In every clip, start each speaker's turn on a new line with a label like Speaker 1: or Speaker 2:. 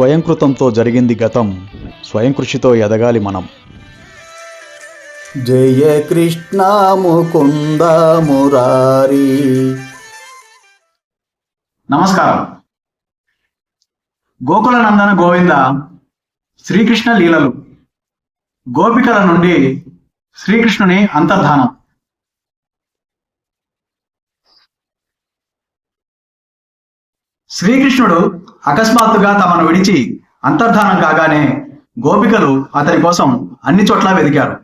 Speaker 1: స్వయంకృతంతో జరిగింది గతం. స్వయం కృషితో ఎదగాలి మనం.
Speaker 2: జయ కృష్ణ ముకుంద మురారి.
Speaker 3: నమస్కారం. గోకుల నందన గోవింద శ్రీకృష్ణ లీలలు. గోపికల నుండి శ్రీకృష్ణుని అంతర్ధానం. శ్రీకృష్ణుడు అకస్మాత్తుగా తమను విడిచి అంతర్ధానం కాగానే గోపికలు అతని కోసం అన్ని చోట్ల వెతికారు.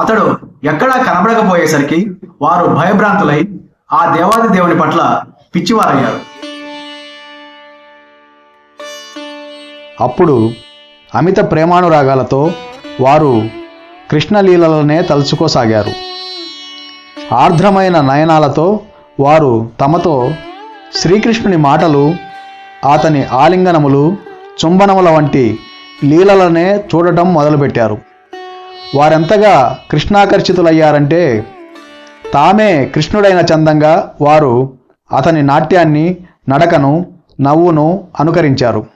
Speaker 3: అతడు ఎక్కడా కనబడకపోయేసరికి వారు భయభ్రాంతులై ఆ దేవాది దేవుని పట్ల పిచ్చివారయ్యారు.
Speaker 4: అప్పుడు అమిత ప్రేమానురాగాలతో వారు కృష్ణలీలలనే తలుచుకోసాగారు. ఆర్ద్రమైన నయనాలతో వారు తమతో శ్రీకృష్ణుని మాటలు అతని ఆలింగనములు చుంబనముల వంటి లీలలనే చూడటం మొదలుపెట్టారు. వారెంతగా కృష్ణాకర్షితులయ్యారంటే తామే కృష్ణుడైన చందంగా వారు అతని నాట్యాన్ని నడకను నవ్వును అనుకరించారు.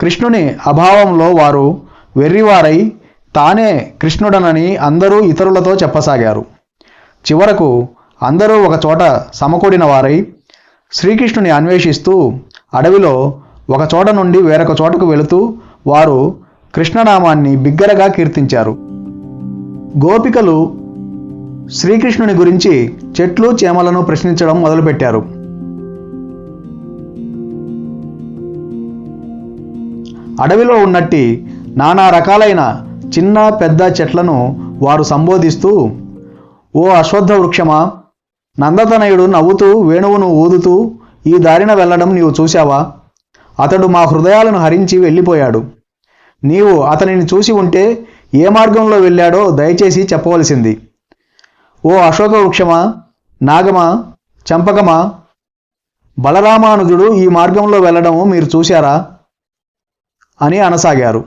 Speaker 4: కృష్ణుని అభావంలో వారు వెర్రివారై తానే కృష్ణుడనని అందరూ ఇతరులతో చెప్పసాగారు. చివరకు అందరూ ఒకచోట సమకూడిన వారై శ్రీకృష్ణుని అన్వేషిస్తూ అడవిలో ఒక చోట నుండి వేరొక చోటకు వెళుతూ వారు కృష్ణనామాన్ని బిగ్గరగా కీర్తించారు. గోపికలు శ్రీకృష్ణుని గురించి చెట్లు చేమలను ప్రశ్నించడం మొదలుపెట్టారు. అడవిలో ఉన్నట్టి నానా రకాలైన చిన్న పెద్ద చెట్లను వారు సంబోధిస్తూ ఓ అశ్వత్థ వృక్షమా నందతనయుడు నవ్వుతూ వేణువును ఊదుతూ ఈ దారిన వెళ్ళడం నీవు చూశావా? అతడు మా హృదయాలను హరించి వెళ్ళిపోయాడు. నీవు అతనిని చూసి ఉంటే ఏ మార్గంలో వెళ్ళాడో దయచేసి చెప్పవలసింది. ఓ అశోక వృక్షమా నాగమా చంపకమా? బలరామానుజుడు ఈ మార్గంలో వెళ్ళడము మీరు చూశారా అని అనసాగారు.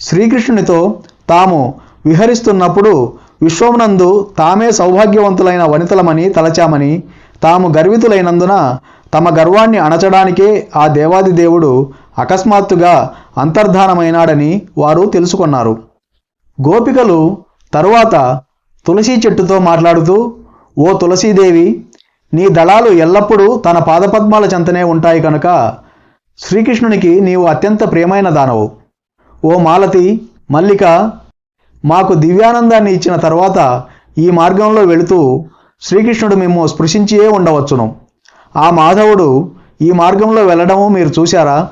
Speaker 4: శ్రీకృష్ణునితో తాము విహరిస్తున్నప్పుడు విశ్వమునందు తామే సౌభాగ్యవంతులైన వనితలమని తలచామని తాము గర్వితులైనందున తమ గర్వాన్ని అణచడానికే ఆ దేవాది దేవుడు అకస్మాత్తుగా అంతర్ధానమైనాడని వారు తెలుసుకున్నారు. గోపికలు తరువాత తులసి చెట్టుతో మాట్లాడుతూ ఓ తులసీదేవి నీ దళాలు ఎల్లప్పుడూ తన పాదపద్మాల చెంతనే ఉంటాయి కనుక శ్రీకృష్ణునికి నీవు అత్యంత ప్రియమైన దానవు. ఓ మాలతి మల్లిక మాకు దివ్యానందాన్ని ఇచ్చిన తర్వాత ఈ మార్గంలో వెళుతూ శ్రీకృష్ణుడు మేము స్పృశించియే ఉండవచ్చును. ఆ మాధవుడు ఈ మార్గంలో వెళ్ళడము మీరు చూశారా?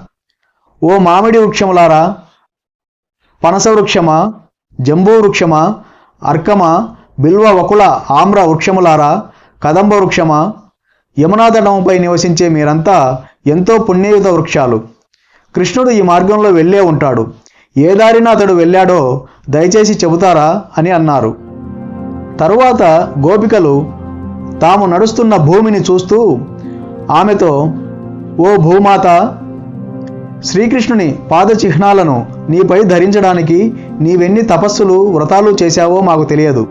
Speaker 4: ఓ మామిడి వృక్షములారా పనస వృక్షమా జంబూ వృక్షమా అర్కమ బిల్వ వకుల ఆమ్ర వృక్షములారా కదంబ వృక్షమా యమునాదడంపై నివసించే మీరంతా ఎంతో పుణ్యయుత వృక్షాలు. కృష్ణుడు ఈ మార్గంలో వెళ్ళే ఉంటాడు. ఏ దారిన అతడు వెళ్ళాడో దయచేసి చెబుతారా అని అన్నారు. తరువాత గోపికలు తాము నడుస్తున్న భూమిని చూస్తూ ఆమెతో ఓ భూమాత శ్రీకృష్ణుని పాద చిహ్నాలను నీపై ధరించడానికి నీవెన్ని తపస్సులు వ్రతాలు చేశావో మాకు తెలియదు.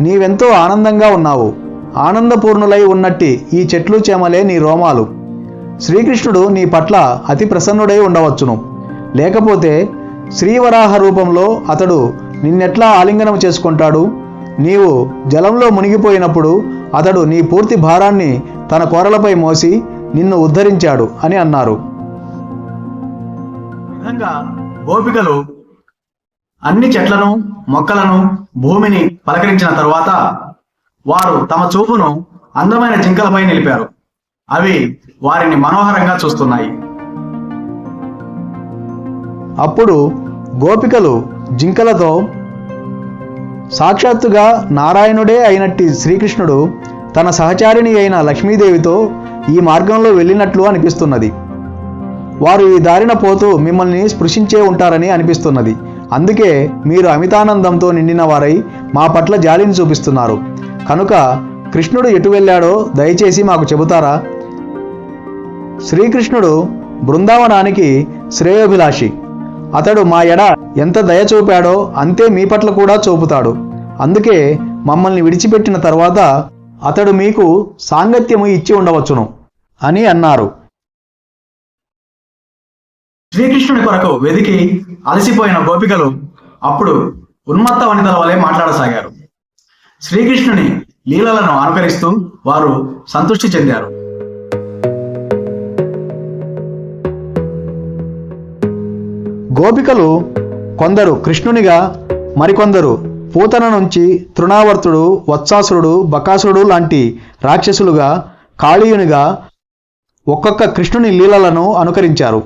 Speaker 4: నీవెంతో ఆనందంగా ఉన్నావు. ఆనందపూర్ణులై ఉన్నట్టి ఈ చెట్లు చేమలే నీ రోమాలు. శ్రీకృష్ణుడు నీ పట్ల అతి ప్రసన్నుడై ఉండవచ్చును. లేకపోతే శ్రీవరాహ రూపంలో అతడు నిన్నెట్లా ఆలింగనం చేసుకుంటాడు? నీవు జలంలో మునిగిపోయినప్పుడు అతడు నీ పూర్తి భారాన్ని తన కోరలపై మోసి నిన్ను ఉద్ధరించాడు అని అన్నారు.
Speaker 3: విధంగా గోపికలు అన్ని చెట్లను మొక్కలను భూమిని పలకరించిన తరువాత వారు తమ చూపును అందమైన జింకలపై నిలిపారు. అవి వారిని మనోహరంగా చూస్తున్నాయి.
Speaker 4: అప్పుడు గోపికలు జింకలతో సాక్షాత్తుగా నారాయణుడే అయినట్టి శ్రీకృష్ణుడు తన సహచారిణి అయిన లక్ష్మీదేవితో ఈ మార్గంలో వెళ్ళినట్లు అనిపిస్తున్నది. వారు ఈ దారిన పోతూ మిమ్మల్ని స్పృశించే ఉంటారని అనిపిస్తున్నది. అందుకే మీరు అమితానందంతో నిండిన వారై మా పట్ల జాలిని చూపిస్తున్నారు. కనుక కృష్ణుడు ఎటు వెళ్ళాడో దయచేసి మాకు చెబుతారా? శ్రీకృష్ణుడు బృందావనానికి శ్రేయోభిలాషి. అతడు మా ఎడ ఎంత దయ చూపాడో అంతే మీ పట్ల కూడా చూపుతాడు. అందుకే మమ్మల్ని విడిచిపెట్టిన తర్వాత అతడు మీకు సాంగత్యము ఇచ్చి ఉండవచ్చును అని అన్నారు.
Speaker 3: శ్రీకృష్ణుని కొరకు వెదికి అలసిపోయిన గోపికలు అప్పుడు ఉన్మత్త వనితల వలె మాట్లాడసాగారు. శ్రీకృష్ణుని లీలలను అనుకరిస్తూ వారు సంతృష్టి చెందారు.
Speaker 4: గోపికలు కొందరు కృష్ణునిగా మరికొందరు పూతన నుంచి తృణావర్తుడు వత్సాసురుడు బకాసురుడు లాంటి రాక్షసులుగా కాళీయునిగా ఒక్కొక్క కృష్ణుని లీలలను అనుకరించారు.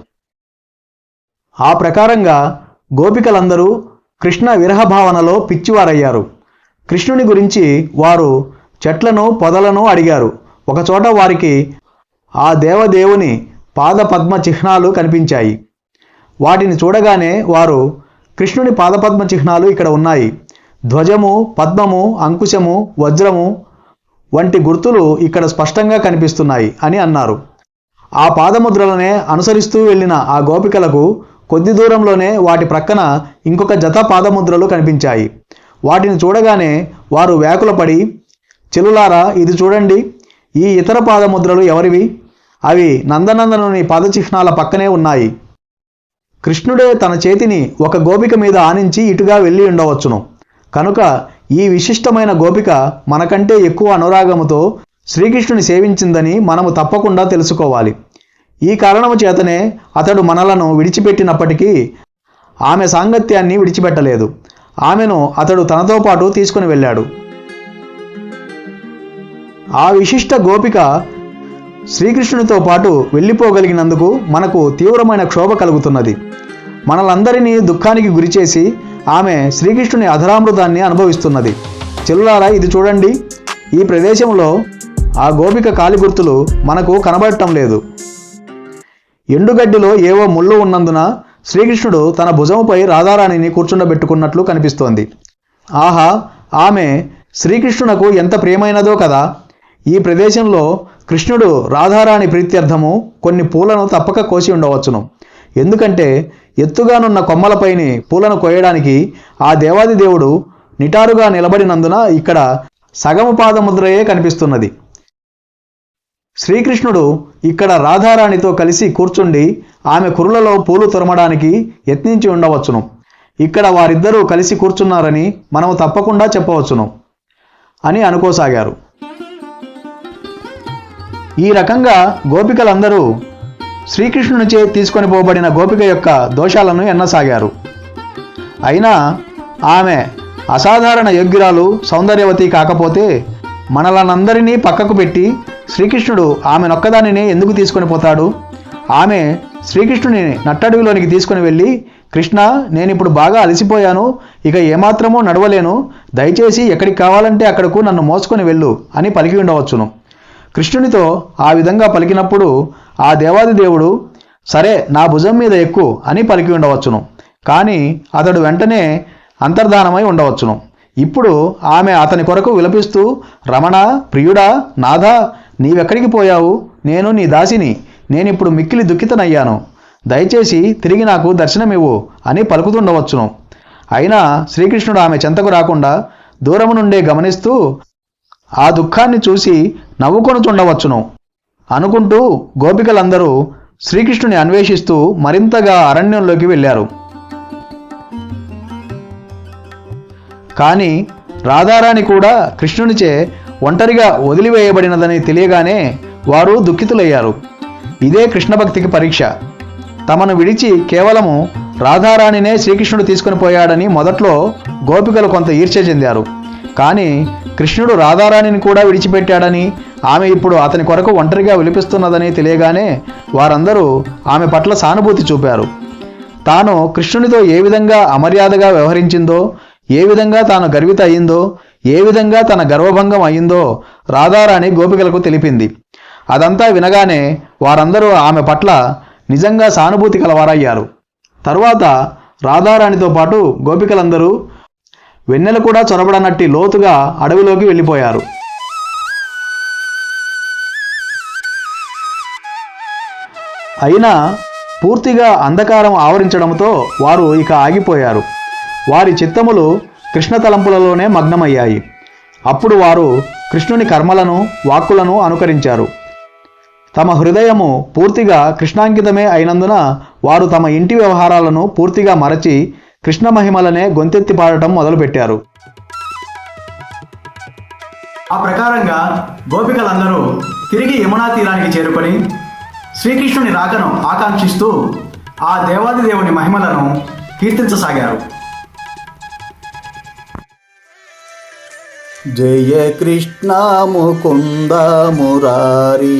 Speaker 4: ఆ ప్రకారంగా గోపికలందరూ కృష్ణ విరహ భావనలో పిచ్చివారయ్యారు. కృష్ణుని గురించి వారు చెట్లను పొదలను అడిగారు. ఒకచోట వారికి ఆ దేవదేవుని పాద పద్మ చిహ్నాలు కనిపించాయి. వాటిని చూడగానే వారు కృష్ణుని పాదపద్మ చిహ్నాలు ఇక్కడ ఉన్నాయి. ధ్వజము పద్మము అంకుశము వజ్రము వంటి గుర్తులు ఇక్కడ స్పష్టంగా కనిపిస్తున్నాయి అని అన్నారు. ఆ పాదముద్రలనే అనుసరిస్తూ వెళ్ళిన ఆ గోపికలకు కొద్ది దూరంలోనే వాటి ప్రక్కన ఇంకొక జత పాదముద్రలు కనిపించాయి. వాటిని చూడగానే వారు వ్యాకులపడి చెలులారా ఇది చూడండి. ఈ ఇతర పాదముద్రలు ఎవరివి? అవి నందనందనుని పాదచిహ్నాల పక్కనే ఉన్నాయి. కృష్ణుడే తన చేతిని ఒక గోపిక మీద ఆనించి ఇటుగా వెళ్ళి ఉండవచ్చును. కనుక ఈ విశిష్టమైన గోపిక మనకంటే ఎక్కువ అనురాగముతో శ్రీకృష్ణుని సేవించిందని మనము తప్పకుండా తెలుసుకోవాలి. ఈ కారణము చేతనే అతడు మనలను విడిచిపెట్టినప్పటికీ ఆమె సాంగత్యాన్ని విడిచిపెట్టలేదు. ఆమెను అతడు తనతో పాటు తీసుకుని వెళ్ళాడు. ఆ విశిష్ట గోపిక శ్రీకృష్ణునితో పాటు వెళ్ళిపోగలిగినందుకు మనకు తీవ్రమైన క్షోభ కలుగుతున్నది. మనలందరినీ దుఃఖానికి గురిచేసి ఆమె శ్రీకృష్ణుని అధరామృతాన్ని అనుభవిస్తున్నది. చెల్లారా ఇది చూడండి. ఈ ప్రదేశంలో ఆ గోపిక కాలి గుర్తులు మనకు కనబడటం లేదు. ఎండుగడ్డిలో ఏవో ముళ్ళు ఉన్నందున శ్రీకృష్ణుడు తన భుజముపై రాధారాణిని కూర్చుండబెట్టుకున్నట్లు కనిపిస్తోంది. ఆహా ఆమె శ్రీకృష్ణునకు ఎంత ప్రియమైనదో కదా. ఈ ప్రదేశంలో కృష్ణుడు రాధారాణి ప్రీత్యర్థము కొన్ని పూలను తప్పక కోసి ఉండవచ్చును. ఎందుకంటే ఎత్తుగానున్న కొమ్మలపైని పూలను కోయడానికి ఆ దేవాది దేవుడు నిటారుగా నిలబడినందున ఇక్కడ సగము పాదముద్రయే కనిపిస్తున్నది. శ్రీకృష్ణుడు ఇక్కడ రాధారాణితో కలిసి కూర్చుండి ఆమె కురులలో పూలు తొరమడానికి యత్నించి ఉండవచ్చును. ఇక్కడ వారిద్దరూ కలిసి కూర్చున్నారని మనము తప్పకుండా చెప్పవచ్చును అని అనుకోసాగారు. ఈ రకంగా గోపికలందరూ శ్రీకృష్ణునిచే తీసుకొని పోబడిన గోపిక యొక్క దోషాలను ఎన్నసాగారు. అయినా ఆమె అసాధారణ యోగ్యురాలు సౌందర్యవతి కాకపోతే మనలనందరినీ పక్కకు పెట్టి శ్రీకృష్ణుడు ఆమె నొక్కదానినే ఎందుకు తీసుకొని పోతాడు? ఆమె శ్రీకృష్ణుని నట్టడవిలోనికి తీసుకుని వెళ్ళి కృష్ణ నేను ఇప్పుడు బాగా అలసిపోయాను ఇక ఏమాత్రమూ నడవలేను దయచేసి ఎక్కడికి కావాలంటే అక్కడకు నన్ను మోసుకొని వెళ్ళు అని పలికి ఉండవచ్చును. కృష్ణునితో ఆ విధంగా పలికినప్పుడు ఆ దేవాది దేవుడు సరే నా భుజం మీద ఎక్కు అని పలికి ఉండవచ్చును. కానీ అతడు వెంటనే అంతర్ధానమై ఉండవచ్చును. ఇప్పుడు ఆమె అతని కొరకు విలపిస్తూ రమణ ప్రియుడా నాథ నీవెక్కడికి పోయావు? నేను నీ దాసిని. నేనిప్పుడు మిక్కిలి దుఃఖితనయ్యాను దయచేసి తిరిగి నాకు దర్శనమివ్వు అని పలుకుతుండవచ్చును. అయినా శ్రీకృష్ణుడు ఆమె చెంతకు రాకుండా దూరము నుండే గమనిస్తూ ఆ దుఃఖాన్ని చూసి నవ్వుకొనుచుండవచ్చును. అనుకుంటూ గోపికలందరూ శ్రీకృష్ణుని అన్వేషిస్తూ మరింతగా అరణ్యంలోకి వెళ్ళారు. కానీ రాధారాణి కూడా కృష్ణునిచే ఒంటరిగా వదిలివేయబడినదని తెలియగానే వారు దుఃఖితులయ్యారు. ఇదే కృష్ణ భక్తికి పరీక్ష. తమను విడిచి కేవలము రాధారాణినే శ్రీకృష్ణుడు తీసుకుని పోయాడని మొదట్లో గోపికలు కొంత ఈర్ష్య చెందారు. కానీ కృష్ణుడు రాధారాణిని కూడా విడిచిపెట్టాడని ఆమె ఇప్పుడు అతని కొరకు ఒంటరిగా విలిపిస్తున్నదని తెలియగానే వారందరూ ఆమె పట్ల సానుభూతి చూపారు. తాను కృష్ణునితో ఏ విధంగా అమర్యాదగా వ్యవహరించిందో ఏ విధంగా తాను గర్విత అయిందో ఏ విధంగా తన గర్వభంగం అయిందో రాధారాణి గోపికలకు తెలిపింది. అదంతా వినగానే వారందరూ ఆమె పట్ల నిజంగా సానుభూతి కలవారయ్యారు. తరువాత రాధారాణితో పాటు గోపికలందరూ వెన్నెలు కూడా చొరబడనట్టి లోతుగా అడవిలోకి వెళ్ళిపోయారు. అయినా పూర్తిగా అంధకారం ఆవరించడంతో వారు ఇక ఆగిపోయారు. వారి చిత్తములు కృష్ణ తలంపులలోనే మగ్నమయ్యాయి. అప్పుడు వారు కృష్ణుని కర్మలను వాక్కులను అనుకరించారు. తమ హృదయము పూర్తిగా కృష్ణాంకితమే అయినందున వారు తమ ఇంటి వ్యవహారాలను పూర్తిగా మరచి కృష్ణ మహిమలనే గొంతెత్తి పాడటం మొదలుపెట్టారు.
Speaker 3: ఆ ప్రకారంగా గోపికలందరూ తిరిగి యమునా తీరానికి చేరుకొని శ్రీకృష్ణుని రాకను ఆకాంక్షిస్తూ ఆ దేవాది దేవుని మహిమలను కీర్తించసాగారు.
Speaker 2: జయ కృష్ణ ముకుంద మురారి